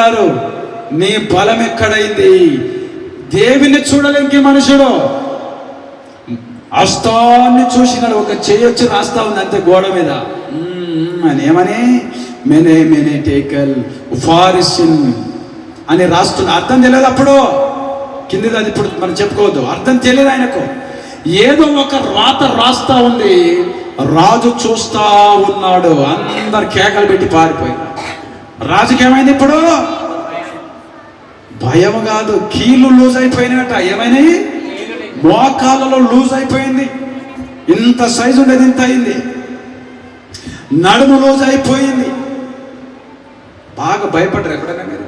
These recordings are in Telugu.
గారు నీ బలం ఎక్కడైంది? దేవుని చూడలేంకి మనుషుడు అస్తాన్ని చూసినాడు ఒక చేయొచ్చు రాస్తా ఉంది అంతే గోడ మీద. మ్మ్ అని ఏమని? మెనే మెనే టేకల్ ఫారిసిన్ అని రాస్తున్న. అర్థం తెలియదు అప్పుడు. కింది అది ఇప్పుడు మనం చెప్పుకోవద్దు. అర్థం తెలియదు ఆయనకు. ఏదో ఒక రాత రాస్తా ఉంది. రాజు చూస్తా ఉన్నాడు. అందరు కేకలు పెట్టి పారిపోయి రాజుకి ఏమైంది ఇప్పుడు. భయం కాదు కీళ్ళు లూజ్ అయిపోయినాయట. ఏమైనాయి? మోకాలలో లూజ్ అయిపోయింది. ఇంత సైజు ఉండేది ఇంత అయింది. నడుము లూజ్ అయిపోయింది. బాగా భయపడ్డారు ఎప్పుడైనా మీరు?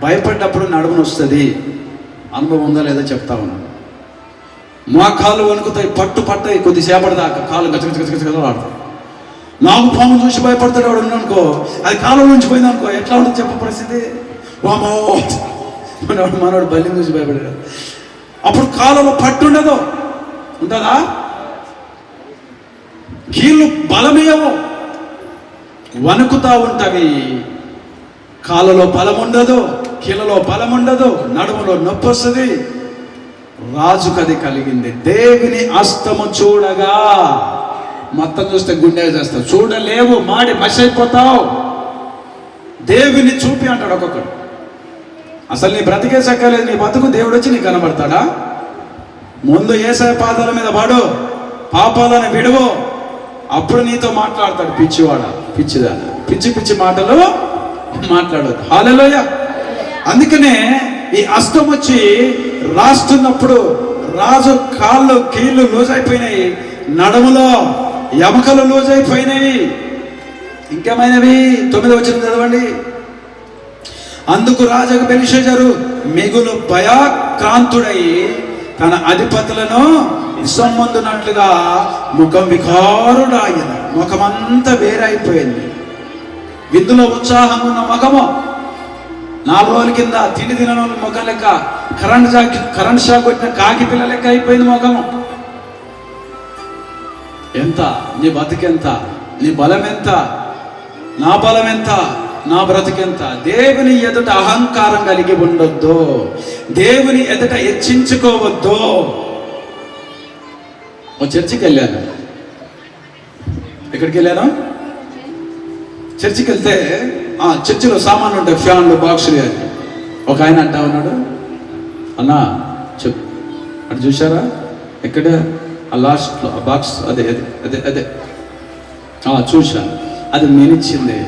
భయపడ్డప్పుడు నడుమును వస్తుంది. అనుభవం ఉందా లేదా చెప్తా ఉన్నాను. మోకాళ్ళు వణుకుతాయి పట్టు పట్టాయి కొద్దిసేపటి దాకా కాళ్ళు గచ్చ గచ్చ గచ్చ గచ్చ ఆడతాయి నాకు పాము చూసి భయపడతాడు వాడు అనుకో అది కాలం నుంచి పోయింది అనుకో ఎట్లా ఉంటుంది చెప్ప పరిస్థితి? వామో మనవాడు మనవాడు బల్లిని చూసి భయపడాడు. అప్పుడు కాలంలో పట్టు ఉండదు. ఉంటుందా? కీళ్ళు బలమేయవు. వణుకుతా ఉంటవి. కాళ్ళలో బలం ఉండదు కీళ్ళలో బలం ఉండదు నడుములో నొప్పి వస్తుంది. రాజుకు అది కలిగింది. దేవుని అస్తము చూడగా మొత్తం చూస్తే గుండె చేస్తావు చూడలేవు మాడి మసి అయిపోతావు దేవుని చూపి అంటాడు ఒక్కొక్కడు. అసలు నీ బ్రతికే సక్కలేదు నీ బతుకు దేవుడు వచ్చి నీకు కనబడతాడా? ముందు ఏసయ పాదాల మీద పడు పాపాలను విడువు. అప్పుడు నీతో మాట్లాడతాడు పిచ్చివాడ పిచ్చిదాన. పిచ్చి పిచ్చి మాటలు మాట్లాడదు హాలలోయ అందుకనే ఈ అస్తం వచ్చి రాస్తున్నప్పుడు రాజు కాళ్ళు కీళ్ళు లూజ్ అయిపోయినాయి నడుములో. ఎముకలు లూజ్ అయిపోయినవి ఇంకేమైనవి? తొమ్మిది వచ్చిన చదవండి. అందుకు రాజకు బెలిషజరు మిగులు భయాక్రాంతుడై తన అధిపతులను ఇసమ్మందునట్లుగా ముఖం వికారుడాయన. ముఖమంతా వేరైపోయింది. విందులో ఉత్సాహం ఉన్న ముఖము నాలుగు రోజుల కింద తిండి తినని ముఖం లెక్క కరెంట్ షాక్ కరెంట్ షాక్ వచ్చిన కాకి పిల్ల లెక్క అయిపోయింది ముఖము. ఎంత? నీ బతికెంత? నీ బలం ఎంత నా బలం ఎంత నా బ్రతికెంత? దేవుని ఎదుట అహంకారం కలిగి ఉండొద్దు. దేవుని ఎదుట హెచ్చించుకోవద్దు ఓ చర్చికి వెళ్ళాను. ఎక్కడికి వెళ్ళాను? చర్చికి వెళ్తే ఆ చర్చిలో సామాన్లు ఉంటాయి ఫ్యాన్లు బాక్సులు అని. ఒక ఆయన అంటా ఉన్నాడు. అన్నా చెప్ అటు చూసారా ఎక్కడ? ఆ లాస్ట్లో ఆ బాక్స్ అదే అదే అదే అదే. చూశాను. అది నేనిచ్చిందే.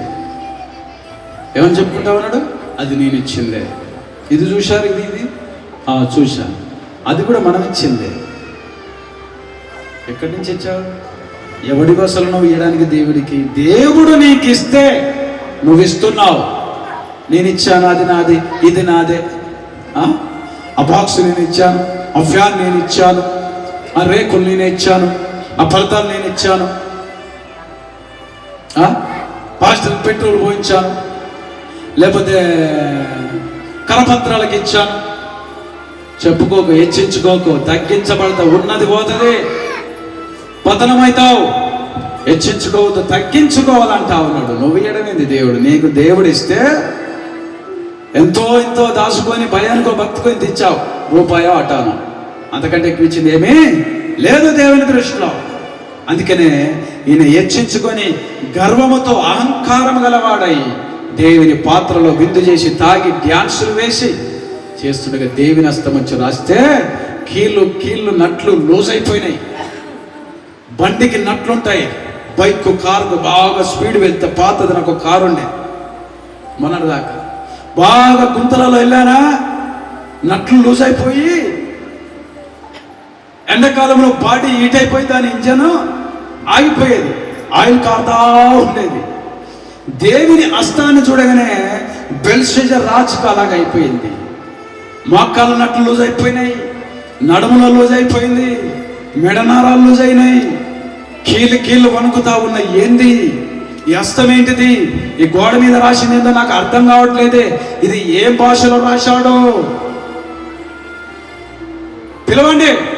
ఏమని చెప్పుకుంటా ఉన్నాడు? అది నేను ఇచ్చిందే ఇది చూశారు ఇది ఇది? ఆ, చూశాను. అది కూడా మనం ఇచ్చిందే ఎక్కడి నుంచి ఇచ్చావు? ఎవడి అసలు నువ్వు ఇవ్వడానికి దేవుడికి? దేవుడు నీకు ఇస్తే నువ్వు ఇస్తున్నావు నేను ఇచ్చాను అది నాది ఇది నాదే. ఆ? ఆ బాక్స్ నేను ఇచ్చాను ఆ ఫ్యాన్ నేను ఇచ్చాను ఆ రేకులు నేను ఇచ్చాను ఆ ఫలితాలు నేను ఇచ్చాను. ఆ? పాస్టర్ పెట్రోల్ పోయించాను లేకపోతే కరపత్రాలకు ఇచ్చాను. చెప్పుకోకు హెచ్చించుకోకు తగ్గించబడతావు ఉన్నది పోతుంది. పతనమవుతావు హెచ్చించుకోవద్దు తగ్గించుకోవాలంటావు ఉన్నాడు నువ్వు ఇయ్యడమేంది దేవుడు నీకు దేవుడు ఇస్తే ఎంతో ఎంతో దాచుకొని భయానికో భక్తుకొని తెచ్చావు రూపాయో అటాను. అంతకంటే ఎక్కువ ఇచ్చింది ఏమీ లేదు దేవుని దృష్టిలో. అందుకనే ఈయన హెచ్చించుకొని గర్వముతో అహంకారం గలవాడై దేవుని పాత్రలో విందు చేసి తాగి డ్యాన్సులు వేసి చేస్తుండగా దేవుని అస్తమంచు రాస్తే కీళ్ళు కీళ్ళు నట్లు లూజ్ అయిపోయినాయి. బండికి నట్లుంటాయి. బైక్ కారు బాగా స్పీడ్ వెళ్తే పాతది నాకు ఒక కారు ఉండే మొన్నటిదాకా బాగా గుంతలలో వెళ్ళానా? నట్లు లూజ్ అయిపోయి ఎండాకాలంలో బాడీ హీట్ అయిపోయి దాని ఇంజన్ ఆగిపోయేది. ఆయిల్ కారుతా ఉండేది. దేవిని అస్తాన్ని చూడగానే బెల్షెజర్ రాజుకు అలాగ అయిపోయింది. మోకాళ్ళ నట్లు లూజ్ అయిపోయినాయి. నడుముల లూజ్ అయిపోయింది. మెడనారాలు లూజ్ అయినాయి. కీళ్ళు కీళ్ళు వణుకుతా ఉన్న ఏంది? ఈ అస్తం ఏంటిది? ఈ గోడ మీద రాసింది ఏందో నాకు అర్థం కావట్లేదే. ఇది ఏ భాషలో రాశాడో? పిలవండి.